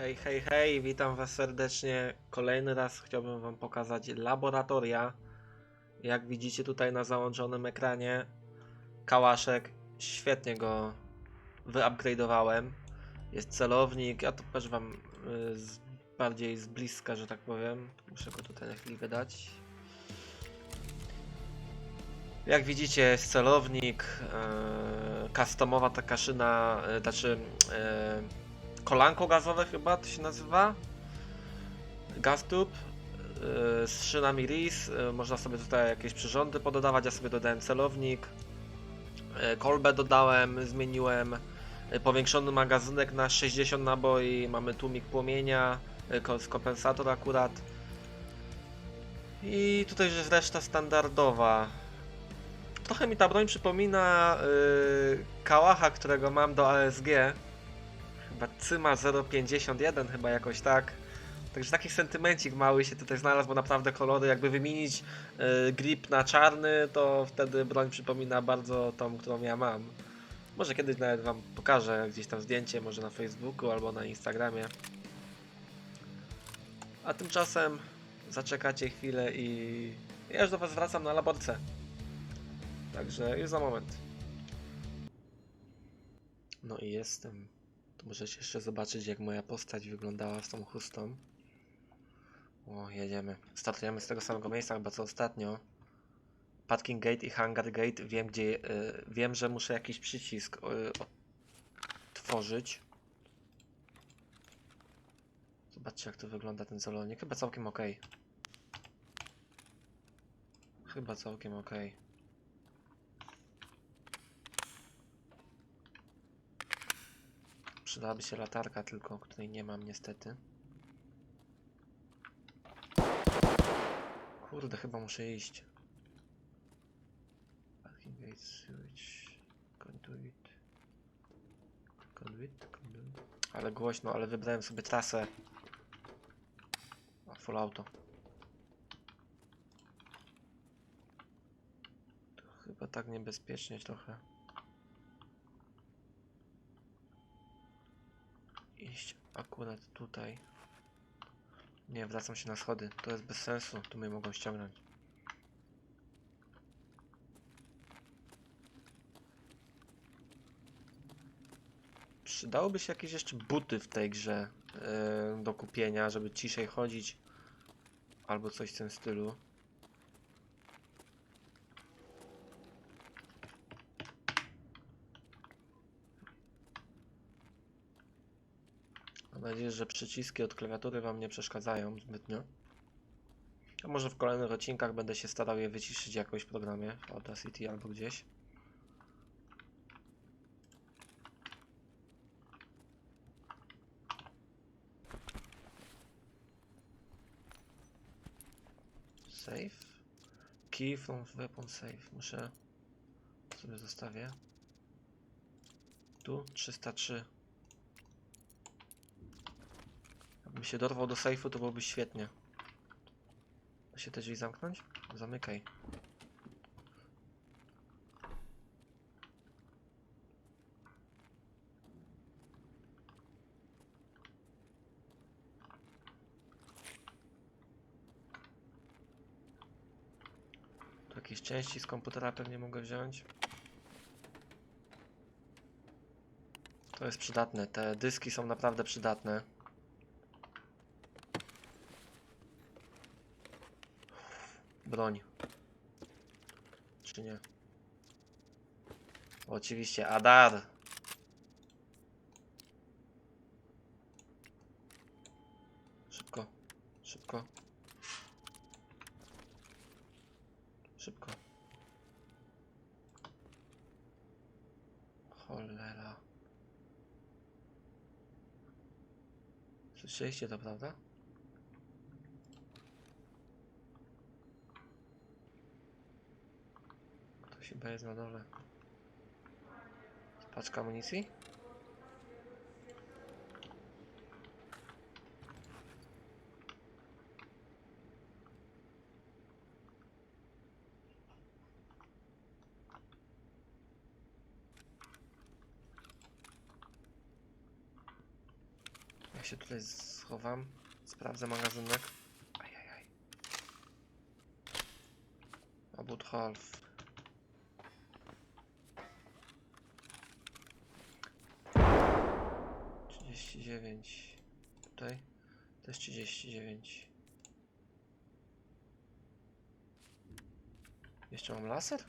Hej, hej, hej, witam was serdecznie. Kolejny raz chciałbym wam pokazać laboratoria. Jak widzicie tutaj na załączonym ekranie, kałaszek, świetnie go wyupgrade'owałem. Jest celownik, ja to też wam y, z, bardziej z bliska, że tak powiem. Muszę go tutaj na chwilę wydać. Jak widzicie, jest celownik, yy, customowa taka szyna, yy, znaczy yy, kolanko gazowe chyba to się nazywa. Gas tube yy, z szynami RIS. Yy, można sobie tutaj jakieś przyrządy pododawać. Ja sobie dodałem celownik. Yy, kolbę dodałem, zmieniłem. Powiększony magazynek na 60 naboi. Mamy tłumik płomienia, ko- kompensator akurat. I tutaj już jest reszta standardowa. Trochę mi ta broń przypomina yy, kałacha, którego mam do ASG. Chyba Cyma 051 chyba jakoś tak. Także taki sentymencik mały się tutaj znalazł, bo naprawdę kolory jakby wymienić yy, grip na czarny, to wtedy broń przypomina bardzo tą, którą ja mam. Może kiedyś nawet wam pokażę gdzieś tam zdjęcie, może na Facebooku albo na Instagramie. A tymczasem zaczekacie chwilę i ja już do was wracam na laborce. Także już za moment. No i jestem. Tu możecie jeszcze zobaczyć, jak moja postać wyglądała z tą chustą. O, jedziemy. Startujemy z tego samego miejsca, chyba co ostatnio. Parking Gate i Hangar Gate. Wiem, gdzie. y, wiem, że muszę jakiś przycisk y, otworzyć. Zobaczcie, jak tu wygląda ten salonik. Chyba całkiem ok. Chyba całkiem ok. Przydałaby się latarka, tylko której nie mam niestety. Kurde, chyba muszę iść. Parking gate switch. Conduit. Conduit, conduit. Ale głośno, ale wybrałem sobie trasę. A, full auto. To chyba tak niebezpiecznie trochę. iść akurat tutaj. Nie, wracam się na schody. To jest bez sensu. Tu mnie mogą ściągnąć. Przydałoby się jakieś jeszcze buty w tej grze yy, do kupienia, żeby ciszej chodzić. Albo coś w tym stylu. Mam nadzieję, że przyciski od klawiatury Wam nie przeszkadzają zbytnio. A może w kolejnych odcinkach będę się starał je wyciszyć jakoś w programie w Audacity albo gdzieś. Save. Key from weapon save. Muszę sobie zostawię. Tu 303. Jakbym się dorwał do sejfu, to byłoby świetnie. Da się te drzwi zamknąć? Zamykaj. Tu jakieś części z komputera pewnie mogę wziąć. To jest przydatne. Te dyski są naprawdę przydatne. Broń. Czy nie? Oczywiście, Adar. Szybko, szybko. Szybko. Cholera. Słyszeliście to, prawda? Ktoś chyba jest na dole. Paczka amunicji? Ja się tutaj schowam. Sprawdzę magazynek. Ajajaj. About half. Trzydzieści dziewięć. Tutaj też trzydzieści dziewięć. Jeszcze mam laser?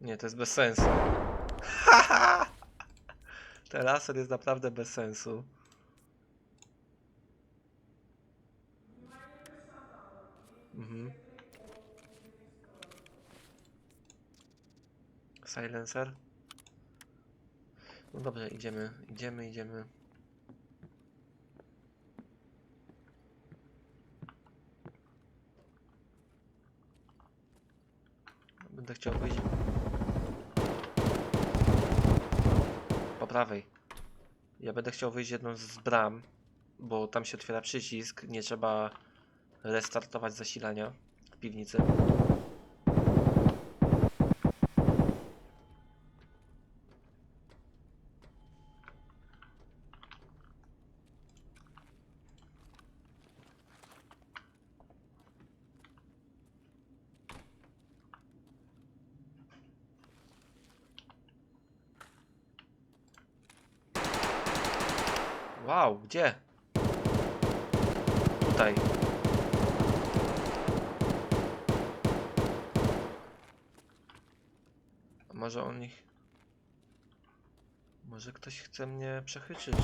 Nie, to jest bez sensu. Ten laser jest naprawdę bez sensu. Mhm. Silencer. No dobrze, idziemy, idziemy, idziemy. Będę chciał wyjść. Po prawej. Ja będę chciał wyjść jedną z bram, bo tam się otwiera przycisk. Nie trzeba restartować zasilania w piwnicy. Wow, gdzie? Tutaj. Może on ich... Może ktoś chce mnie przechyczyć.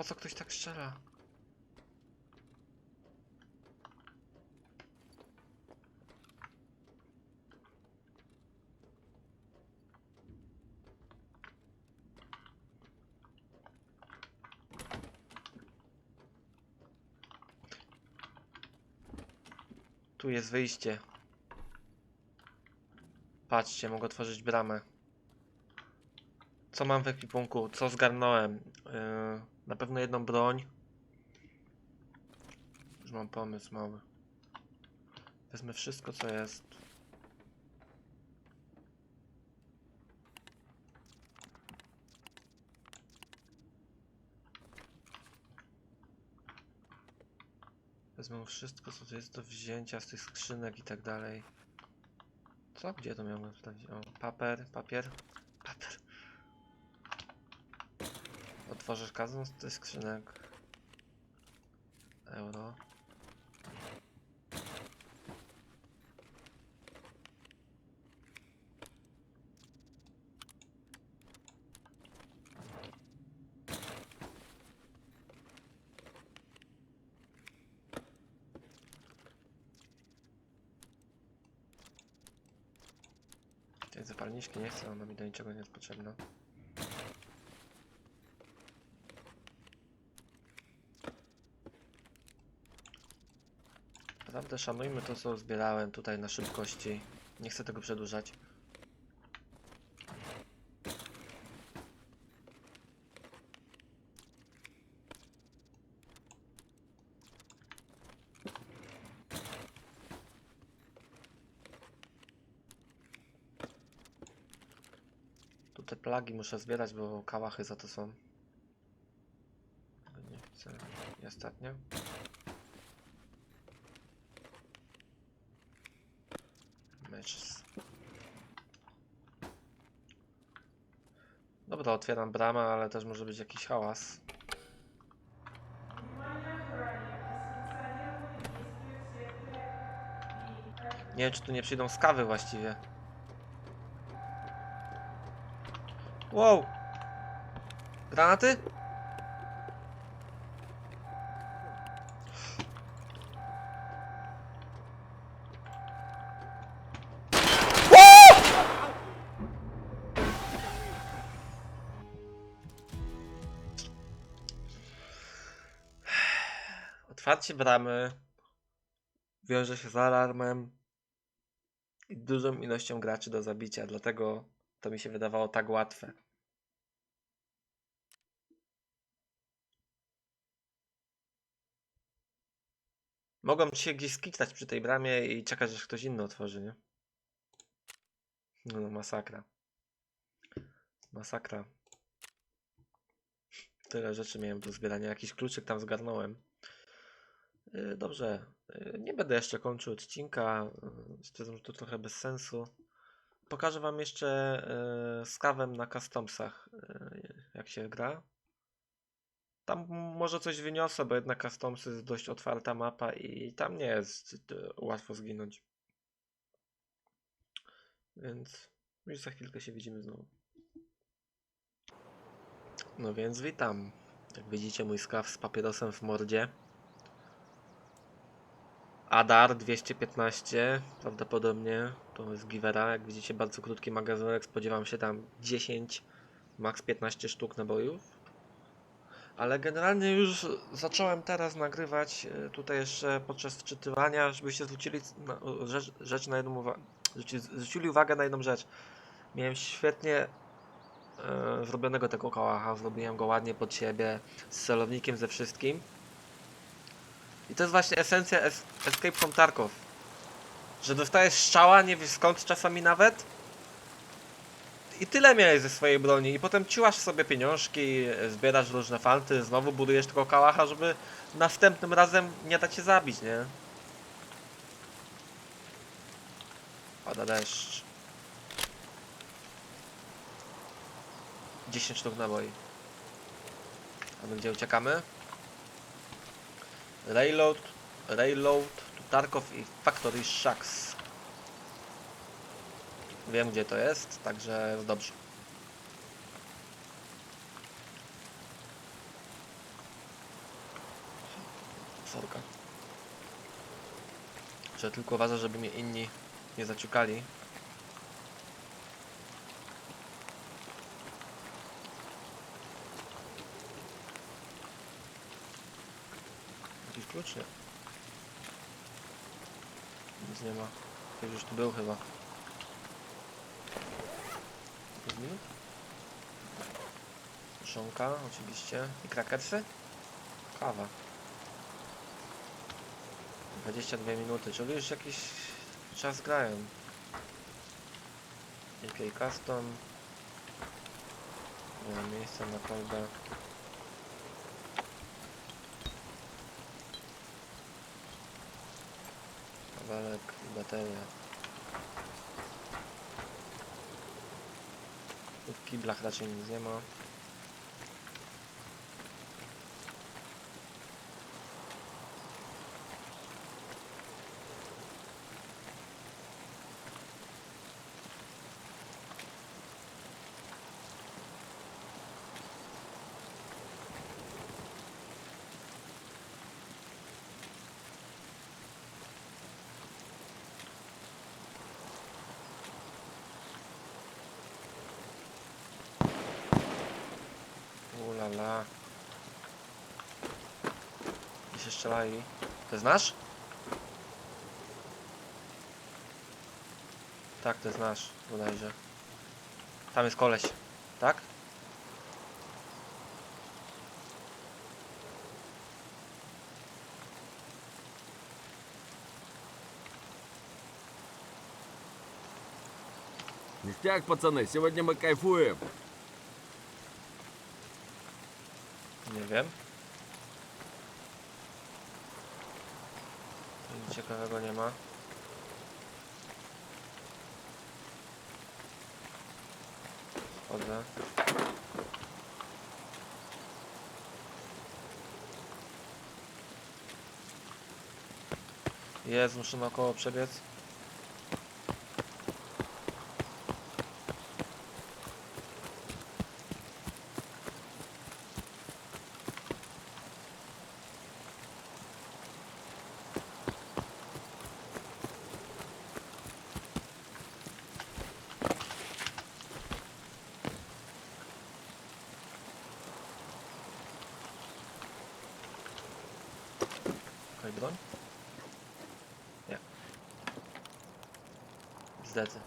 Po co ktoś tak strzela? Tu jest wyjście. Patrzcie, mogę otworzyć bramę. Co mam w ekwipunku? Co zgarnąłem? Yy, na pewno jedną broń. Już mam pomysł mały. Wezmę wszystko co jest. Wezmę wszystko co tu jest do wzięcia z tych skrzynek i tak dalej. Co? Gdzie to miałem wstawić? O, papier, papier, papier. Otworzysz każdą z tych skrzynek. Euro. Tej zapalniczki nie chcę, ona mi do niczego nie jest potrzebna. Naprawdę szanujmy to, co zbierałem tutaj na szybkości. Nie chcę tego przedłużać. Tu te plagi muszę zbierać, bo kałachy za to są. Nie chcę. I ostatnio. Matches. Dobra, otwieram bramę, ale też może być jakiś hałas. Nie wiem, czy tu nie przyjdą z kawy właściwie. Wow! Granaty? otwarcie bramy wiąże się z alarmem i dużą ilością graczy do zabicia, dlatego to mi się wydawało tak łatwe. Mogą się gdzieś skitać przy tej bramie i czekać, aż ktoś inny otworzy, nie? No, no masakra. Masakra. Tyle rzeczy miałem do zbierania. Jakiś kluczyk tam zgarnąłem. Yy, Dobrze. Yy, Nie będę jeszcze kończył odcinka. Yy, Stwierdzam, że to trochę bez sensu. Pokażę wam jeszcze z kawem na customsach, jak się gra. Tam może coś wyniosę, bo jednak customsy jest dość otwarta mapa i tam nie jest łatwo zginąć. Więc już za chwilkę się widzimy znowu. No więc witam. Jak widzicie mój skaw z papierosem w mordzie. Adar 215 prawdopodobnie to jest Givera. Jak widzicie bardzo krótki magazynek, spodziewam się tam 10 max 15 sztuk nabojów. Ale generalnie już zacząłem teraz nagrywać e, tutaj jeszcze podczas wczytywania, żebyście zwrócili na, rzecz, rzecz na jedną uwagę, zwrócili uwagę na jedną rzecz. Miałem świetnie e, zrobionego tego kałacha, zrobiłem go ładnie pod siebie, z celownikiem, ze wszystkim. I to jest właśnie esencja es Escape from Tarkov. Że dostajesz strzała, nie wiesz skąd czasami nawet. I tyle miałeś ze swojej broni. I potem ciłasz sobie pieniążki, zbierasz różne fanty, znowu budujesz tego kałacha, żeby następnym razem nie dać się zabić, nie? Pada deszcz. 10 sztuk naboi. A my gdzie uciekamy? Reload, reload to Tarkov i Factory Shacks. Wiem gdzie to jest, także jest dobrze. Sorka. Że tylko uważa, żeby mnie inni nie zaciukali. Klucz? Nie. Nic nie ma. Ktoś już tu był chyba. 5 minut? Szonka, oczywiście. I krakersy? Kawa. 22 minuty, czyli już jakiś czas grają. AK Custom. Miejsca na kolbę. Kabelek i bateria. W kiblach raczej nic nie ma. Ulala. I się strzelali. To jest nasz? Tak, to jest nasz, bodajże. Tam jest koleś, tak? Ништяк, пацаны, сегодня мы кайфуем. Nie wiem. Ciekawego nie ma. Chodzę. Jest, muszę naokoło przebiec. Okej, broń? Nie. Zdety.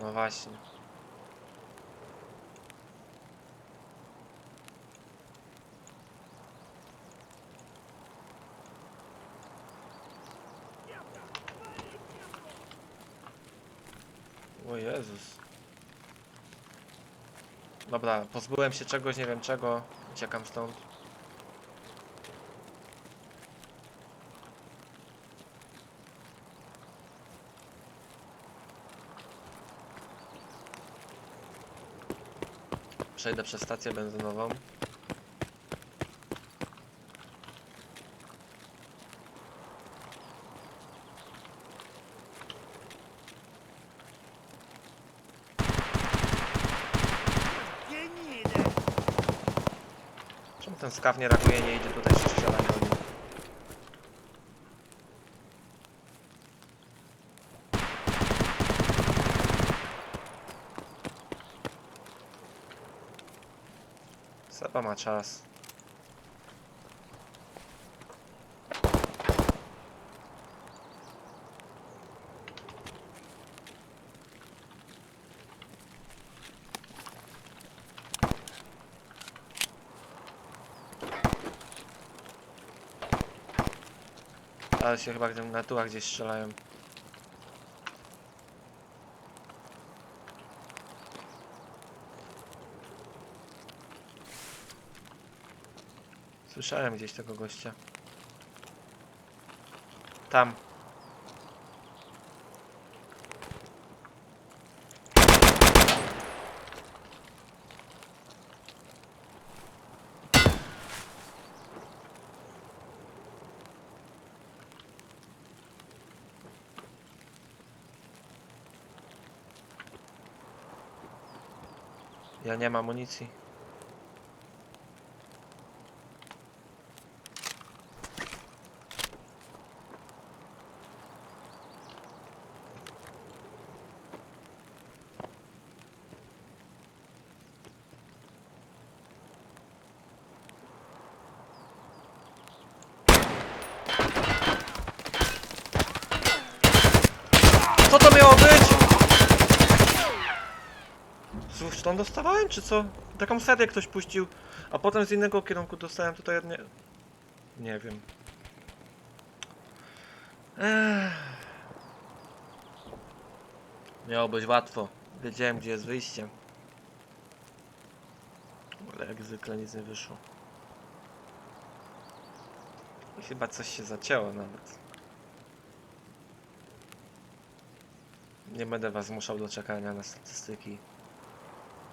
No właśnie. O Jezus. Dobra, pozbyłem się czegoś, nie wiem czego. Uciekam stąd. Przejdę przez stację benzynową. Czemu ten skaw nie reaguje, nie idzie tutaj strzelanie do? Seba ma czas. Ale się chyba na tułach gdzieś strzelają. Słyszałem gdzieś tego gościa. Tam. Ja nie mam amunicji. Co to miało być? Dostawałem, czy co? Taką serię ktoś puścił, a potem z innego kierunku dostałem tutaj nie... Nie wiem. Ech. Miało być łatwo. Wiedziałem, gdzie jest wyjście. Ale jak zwykle nic nie wyszło. Chyba coś się zacięło nawet. Nie będę was zmuszał do czekania na statystyki.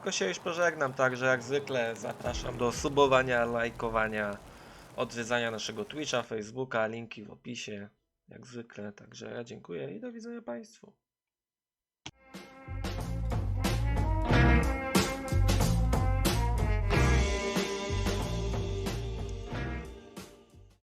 Tylko się już pożegnam, także jak zwykle zapraszam do subowania, lajkowania, odwiedzania naszego Twitcha, Facebooka, linki w opisie, jak zwykle. Także ja dziękuję i do widzenia Państwu.